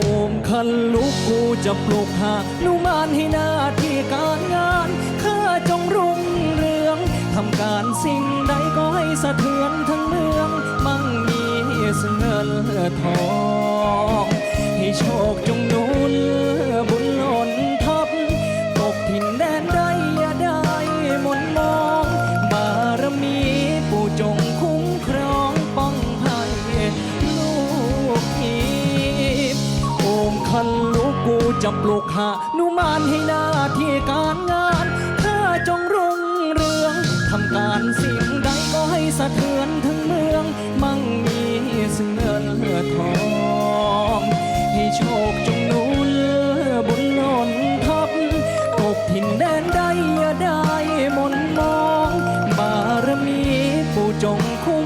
โอมคันลุกกูจะปลุกหานุมานให้หน้าที่การงานข้าจงรุ่งเรืองทำการสิ่งใดก็ให้สะเทือนทั้งเมือง มั่งมีเสเงินทองให้โชค จะปลุกหานุมานให้หน้าที่การงานเธาจงรุ่งเรืองทำการสิ่งใดก็ให้สะเทือนทั้งเมือง มั่งมีซึ่งเงินเลือทองให้โชคจงนูนบุญล้นทับตกถิ่นแดนใดอย่าได้มนมอง บารมีผู้จงคู่